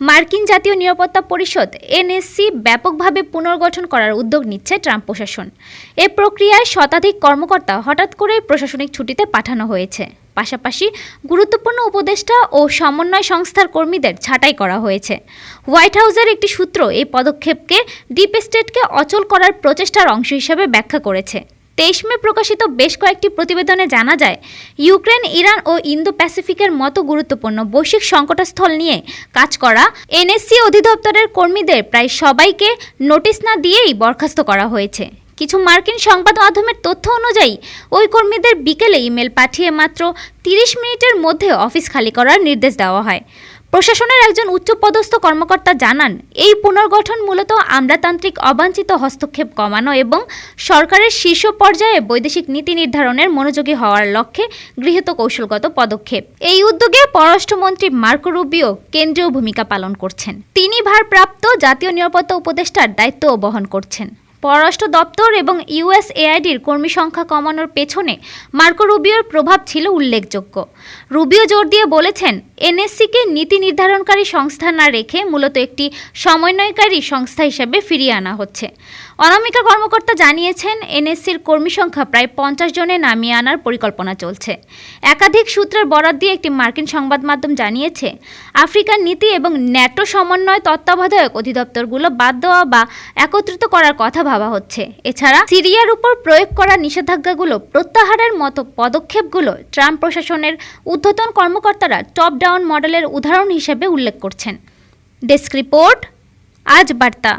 মার্কিন জাতীয় নিরাপত্তা পরিষদ, এনএসসি, ব্যাপকভাবে পুনর্গঠন করার উদ্যোগ নিচ্ছে ট্রাম্প প্রশাসন। এ প্রক্রিয়ায় শতাধিক কর্মকর্তা হঠাৎ করেই প্রশাসনিক ছুটিতে পাঠানো হয়েছে। পাশাপাশি গুরুত্বপূর্ণ উপদেষ্টা ও সমন্বয় সংস্থার কর্মীদের ছাঁটাই করা হয়েছে। হোয়াইট হাউসের একটি সূত্র এই পদক্ষেপকে ডিপ স্টেটকে অচল করার প্রচেষ্টার অংশ হিসেবে ব্যাখ্যা করেছে। তেইশ মে প্রকাশিত বেশ কয়েকটি প্রতিবেদনে জানা যায়, ইউক্রেন, ইরান ও ইন্দো প্যাসিফিকের মতো গুরুত্বপূর্ণ বৈশ্বিক সংকটস্থল নিয়ে কাজ করা এনএসসি অধিদপ্তরের কর্মীদের প্রায় সবাইকে নোটিশ না দিয়েই বরখাস্ত করা হয়েছে। কিছু মার্কিন সংবাদ মাধ্যমের তথ্য অনুযায়ী, ওই কর্মীদের বিকেলে ইমেল পাঠিয়ে মাত্র তিরিশ মিনিটের মধ্যে অফিস খালি করার নির্দেশ দেওয়া হয়। প্রশাসনের একজন উচ্চপদস্থ কর্মকর্তা জানান, এই পুনর্গঠন মূলত আমলাতান্ত্রিক অবাঞ্ছিত হস্তক্ষেপ কমানো এবং সরকারের শীর্ষ পর্যায়ে বৈদেশিক নীতি নির্ধারণের মনোযোগী হওয়ার লক্ষ্যে গৃহীত কৌশলগত পদক্ষেপ। এই উদ্যোগে পররাষ্ট্রমন্ত্রী মার্কো রুবিও কেন্দ্রীয় ভূমিকা পালন করছেন। তিনি ভারপ্রাপ্ত জাতীয় নিরাপত্তা উপদেষ্টার দায়িত্বও বহন করছেন। পররাষ্ট্র দপ্তর এবং ইউএসএআইডির কর্মী সংখ্যা কমানোর পেছনে মার্কো রুবিওর প্রভাব ছিল উল্লেখযোগ্য। রুবিও জোর দিয়ে বলেছেন, এনএসসিকে নীতি নির্ধারণকারী সংস্থা না রেখে মূলত একটি সমন্বয়কারী সংস্থা হিসেবে ফিরিয়ে আনা হচ্ছে। অনামিকা কর্মকর্তা জানিয়েছেন, এনএসসির কর্মী সংখ্যা প্রায় পঞ্চাশ জনে নামিয়ে আনার পরিকল্পনা চলছে। একাধিক সূত্রের বরাত দিয়ে একটি মার্কিন সংবাদ মাধ্যম জানিয়েছে, আফ্রিকার নীতি এবং ন্যাটো সমন্বয় তত্ত্বাবধায়ক অধিদপ্তরগুলো বাদ দেওয়া বা একত্রিত করার কথা ভাবা হচ্ছে। এছাড়া সিরিয়ার উপর প্রয়োগ করা নিষেধাজ্ঞাগুলো প্রত্যাহারের মতো পদক্ষেপগুলো ট্রাম্প প্রশাসনের ঊর্ধ্বতন কর্মকর্তারা টপ ডাউন মডেলের উদাহরণ হিসেবে উল্লেখ করছেন। ডেস্ক রিপোর্ট, আজ বার্তা।